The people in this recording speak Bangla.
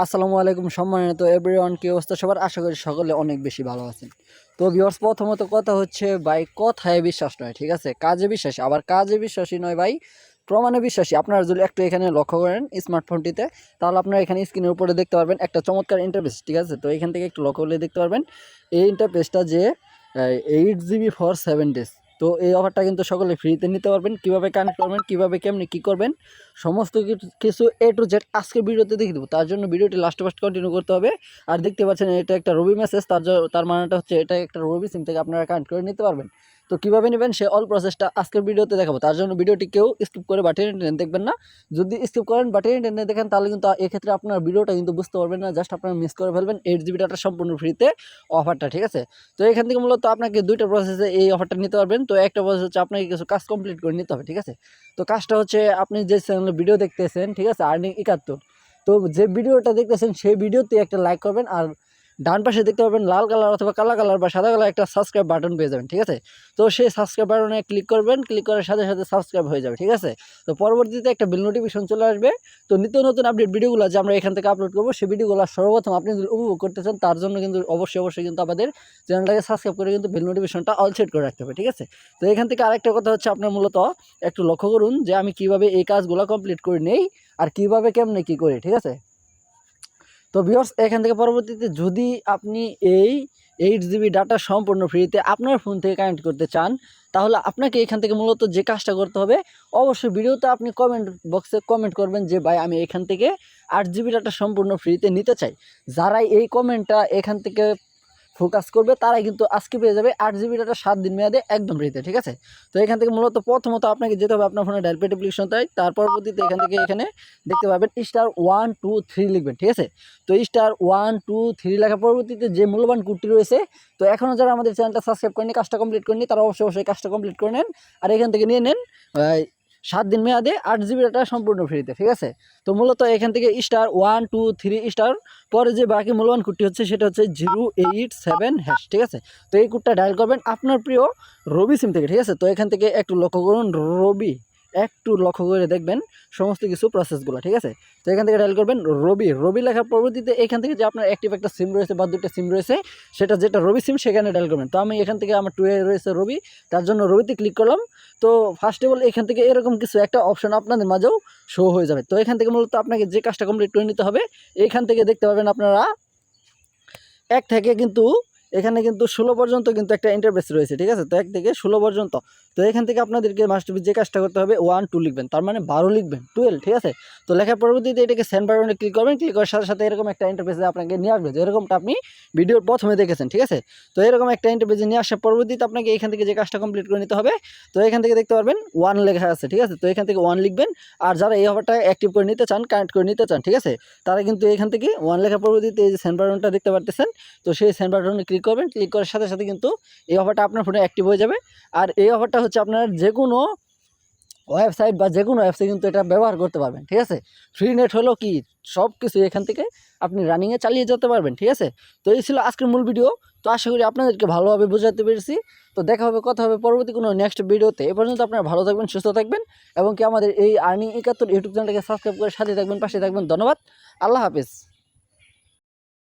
আসসালামু আলাইকুম সম্মানিত এভরিওয়ান কি অবস্থা সবার? আশা করি সকলে অনেক বেশি ভালো আছেন। তো ভিউয়ার্স প্রথমত কথা হচ্ছে ভাই, কথায় বিশ্বাস নয়, ঠিক আছে? কাজে বিশ্বাসী, আবার কাজে বিশ্বাসী নয় ভাই, প্রমাণে বিশ্বাসী। আপনারা যদি একটু এখানে লক্ষ্য করেন স্মার্টফোনটিতে তাহলে আপনারা এখানে স্ক্রিনের উপরে দেখতে পারবেন একটা চমৎকার ইন্টারফেস ঠিক আছে? তো এখান থেকে একটু লক্ষ্য করলে দেখতে পারবেন, এই ইন্টারফেসটা যে eight GB for seven days তো এই অফারটা কিন্তু সকলে ফ্রিতে নিতে পারবেন। কীভাবে কানেক্ট করবেন, কীভাবে, কেমনি কী করবেন সমস্ত কিছু- এ টু জেড আজকের ভিডিওতে দেখে দেবো। তার জন্য ভিডিওটি লাস্ট ফার্স্ট কন্টিনিউ করতে হবে। আর দেখতে পাচ্ছেন, এটা একটা রবি মেসেজ তার তার মানেটা হচ্ছে, এটা একটা রবি সিম থেকে আপনারা কানেক্ট করে নিতে পারবেন। তো কীভাবে নেবেন? সে অল প্রসেসটা আজকের ভিডিওতে দেখাবো। তার জন্য ভিডিওটি কেউ স্কিপ করে বা টেনে দেখবেন না। যদি স্কিপ করেন বা টেনে দেখেন, তাহলে কিন্তু এক্ষেত্রে আপনার ভিডিওটা কিন্তু বুঝতে পারবেন না। জাস্ট আপনারা মিস করে ফেলবেন। এইট জিবি ডাটা সম্পূর্ণ ফ্রিতে অফারটা ঠিক আছে? তো এখান থেকে মূলত আপনাকে দুইটা প্রসেসে এই অফারটা নিতে পারবেন। তো একটা প্রসেস হচ্ছে আপনাকে কিছু কাজ কমপ্লিট করে নিতে হবে, ঠিক আছে? তো কাজটা হচ্ছে, আপনি যে চ্যানেলে ভিডিও দেখতেছেন, ঠিক আছে? আর্নিং একাত্তর। তো যে ভিডিওটা দেখতেছেন, সেই ভিডিওতে একটা লাইক করবেন আর ডান পাশে দেখতে পাবেন লাল কালার অথবা কালা কালার বা সাদা কালার একটা সাবস্ক্রাইব বাটন পেয়ে যাবেন, ঠিক আছে? তো সেই সাবস্ক্রাইব বাটনে ক্লিক করবেন ক্লিক করার সাথে সাথে সাবস্ক্রাইব হয়ে যাবে, ঠিক আছে? তো পরবর্তীতে একটা বিল নোটিফিকেশন চলে আসবে। তো নিত্য নতুন আপডেট ভিডিওগুলো যে আমরা এখান থেকে আপলোড করব, সেই ভিডিওগুলো সর্বপ্রথম আপনি যদি উপভোগ করতে চান, তার জন্য কিন্তু অবশ্যই অবশ্যই কিন্তু আমাদের চ্যানেলটাকে সাবস্ক্রাইব করে কিন্তু বিল নোটিফিকেশনটা অল সেট করে রাখতে হবে, ঠিক আছে? তো এখান থেকে আরেকটা কথা হচ্ছে আপনার মূলত একটু লক্ষ্য করুন যে আমি কীভাবে এই কাজগুলো কমপ্লিট করে নেই আর কীভাবে কেমনে কি করি, ঠিক আছে? তো ভিউয়ার্স এখান থেকে পরবর্তীতে যদি আপনি এই এইট জিবি ডাটা সম্পূর্ণ ফ্রিতে আপনার ফোন থেকে কানেক্ট করতে চান, তাহলে আপনাকে এখান থেকে মূলত যে কাজটা করতে হবে, অবশ্যই ভিডিওতে আপনি কমেন্ট বক্সে কমেন্ট করবেন যে, ভাই, আমি এখান থেকে আট জিবি ডাটা সম্পূর্ণ ফ্রিতে নিতে চাই। যারাই এই কমেন্টটা এখান থেকে ফোকাস করবে, তারাই কিন্তু আজকে পেয়ে যাবে আট জিবি ডাটা সাত দিন মেয়াদে একদম ফ্রিতে ঠিক আছে? তো এখান থেকে মূলত প্রথমত আপনাকে যেতে হবে আপনার ফোনে ডায়াল পেড অ্যাপ্লিকেশন তাই তার পরবর্তীতে এখান থেকে এখানে দেখতে পাবেন স্টার ওয়ান টু থ্রি লিখবেন, ঠিক আছে? তো স্টার ওয়ান টু থ্রি লেখা পরবর্তীতে যে মূল্যবান কোডটি রয়েছে, তো এখনও যারা আমাদের চ্যানেলটা সাবস্ক্রাইব করেনি কাজটা কমপ্লিট করেনি তারা অবশ্যই অবশ্যই কাজটা কমপ্লিট করে নেন। আর এখান থেকে নিয়ে নেন সাত দিন মেয়াদে আট জিবি ডাটা সম্পূর্ণ ফ্রিতে ঠিক আছে? তো মূলত এখান থেকে star one two three star পরে যে বাকি মূল্যবান কুটটি হচ্ছে সেটা হচ্ছে জিরো এইট সেভেন হ্যাশ ঠিক আছে? তো এই কুটটা ডায়াল করবেন আপনার প্রিয় রবি সিম থেকে, ঠিক আছে? তো এখান থেকে একটু লক্ষ্য করুন রবি একটু লক্ষ্য করে দেখবেন সমস্ত কিছু প্রসেসগুলো ঠিক আছে? তো এখান থেকে ডায়াল করবেন রবি রবি লেখার পরবর্তীতে এখান থেকে যে আপনার অ্যাক্টিভ একটা সিম রয়েছে বা দুটো সিম রয়েছে, সেটা যেটা রবি সিম সেখানে ডায়াল করবেন। তো আমি এখান থেকে আমার টুয়ে রয়েছে রবি তার জন্য রবিতে ক্লিক করলাম। তো ফার্স্ট অফ অল এখান থেকে এরকম কিছু একটা অপশন আপনাদের মাঝেও শো হয়ে যাবে। তো এখান থেকে মূলত আপনাকে যে কাজটা কমপ্লিট করে নিতে হবে, এখান থেকে দেখতে পাবেন আপনারা এক থেকে কিন্তু এখানে কিন্তু ষোলো পর্যন্ত কিন্তু একটা ইন্টারভেস রয়েছে, ঠিক আছে? তো এক থেকে ষোলো পর্যন্ত। তো এখান থেকে আপনাদেরকে মাস্ট যে কাজটা করতে হবে ওয়ান টু লিখবেন। তার মানে বারো লিখবেন টুয়েলভ ঠিক আছে? তো লেখার পরবর্তীতে এটাকে সেন্ড বাটনে ক্লিক করবেন ক্লিক করার সাথে সাথে এরকম একটা ইন্টারভেসে আপনাকে নিয়ে আসবে। যেরকমটা আপনি ভিডিওর প্রথমে দেখেছেন, ঠিক আছে? তো এরকম একটা ইন্টারভেসে নিয়ে আসার পরবর্তীতে আপনাকে এখান থেকে যে কাজটা কমপ্লিট করে নিতে হবে, তো এখান থেকে দেখতে পারবেন ওয়ান লেখা আছে, ঠিক আছে? তো এখান থেকে ওয়ান লিখবেন। আর যারা এই অফারটা অ্যাক্টিভ করে নিতে চান কানেক্ট করে নিতে চান, ঠিক আছে? তারা কিন্তু এখান থেকে ওয়ান লেখার পরবর্তীতে এই যে সেন্ড বাটনটা দেখতে পারতেছেন, তো সেই সেন্ড বাটনে ক্লিক করবেন ক্লিক করার সাথে সাথে কিন্তু এই অফারটা আপনার ফোনে অ্যাক্টিভ হয়ে যাবে। আর এই অফারটা হচ্ছে আপনার যে কোনো ওয়েবসাইট বা যে কোনো অ্যাপসে কিন্তু এটা ব্যবহার করতে পারবেন, ঠিক আছে? ফ্রি নেট হলো কি? সব কিছু এখান থেকে আপনি রানিংয়ে চালিয়ে যেতে পারবেন, ঠিক আছে? তো এই ছিল আজকের মূল ভিডিও তো আশা করি আপনাদেরকে ভালোভাবে বোঝাতে পেরেছি। তো দেখা হবে, কথা হবে পরবর্তী কোনো নেক্সট ভিডিওতে এ পর্যন্ত আপনারা ভালো থাকবেন, সুস্থ থাকবেন এবং কি আমাদের এই আর্নিং একাত্তর ইউটিউব চ্যানেলটাকে সাবস্ক্রাইব করে সাথে থাকবেন, পাশে থাকবেন। ধন্যবাদ। আল্লাহ হাফিজ।